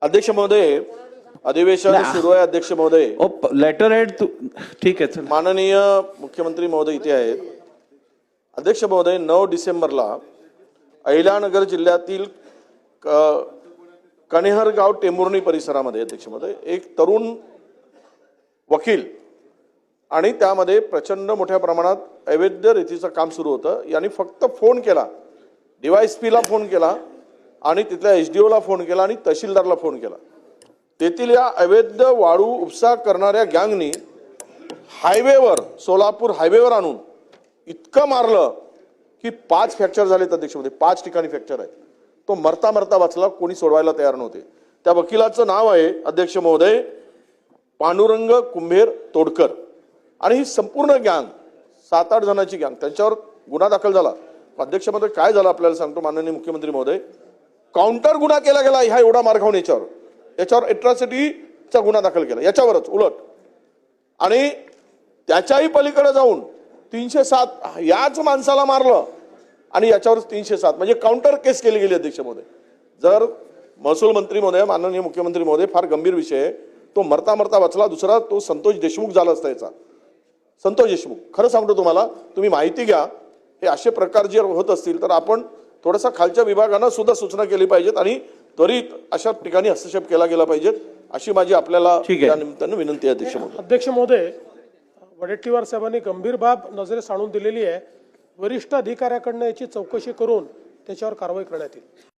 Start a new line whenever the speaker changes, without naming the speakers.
अध्यक्ष महोदय अधिवेशन. सुरू आहे अध्यक्ष महोदय.
ओ लेटर हेड तू ठीक आहे
माननीय मुख्यमंत्री महोदय इथे आहेत. अध्यक्ष महोदय नऊ डिसेंबरला अहिलानगर जिल्ह्यातील क- कणेहरगाव टेंभुर्णी परिसरामध्ये अध्यक्ष महोदय एक तरुण वकील आणि त्यामध्ये प्रचंड मोठ्या प्रमाणात अवैध रीतीचं काम सुरू होतं. यांनी फक्त फोन केला. डीवायएसपीला फोन केला. आणि तिथल्या एच डी ओला फोन केला आणि तहसीलदारला फोन केला. तेथील या अवैध वाळू उपसा करणाऱ्या गँगनी हायवेवर सोलापूर हायवेवर आणून इतकं मारलं की पाच फ्रॅक्चर झालेत अध्यक्षमध्ये पाच ठिकाणी फ्रॅक्चर आहेत. तो मरता मरता वाचला कोणी सोडवायला तयार नव्हते. त्या वकिलाचं नाव आहे अध्यक्ष महोदय पांडुरंग कुंभेर तोडकर. आणि ही संपूर्ण गँग सात आठ जणांची गँग त्यांच्यावर गुन्हा दाखल झाला. अध्यक्ष महोदय काय झालं आपल्याला सांगतो माननीय मुख्यमंत्री महोदय. काउंटर गुन्हा केला गेला ह्या एवढा मार्गावून याच्यावर. याच्यावर एट्रॉसिटीचा गुन्हा दाखल केला. याच्यावरच उलट. आणि त्याच्याही पलीकडे जाऊन तीनशे सात याच माणसाला मारलं आणि याच्यावरच तीनशे सात. म्हणजे काउंटर केस केली गेली अध्यक्ष महोदय जर महसूल मंत्री महोदय माननीय मुख्यमंत्री महोदय फार गंभीर विषय आहे. तो मरता मरता वाचला दुसरा तो संतोष देशमुख झाला असता याचा. संतोष देशमुख खरं सांगतो तुम्हाला तुम्ही माहिती घ्या. हे असे प्रकार जर होत असतील तर आपण थोडासा खालच्या विभागानं सुद्धा सूचना केली पाहिजेत आणि त्वरित अशा ठिकाणी हस्तक्षेप केला गेला पाहिजेत अशी माझी आपल्याला
ठीक आहे.
या निमित्तानं विनंती आहे अध्यक्ष महोदय.
अध्यक्ष महोदय वडेट्टीवार साहेबांनी गंभीर बाब नजरेस आणून दिलेली आहे. वरिष्ठ अधिकाऱ्याकडनं याची चौकशी करून त्याच्यावर कारवाई करण्यात येईल.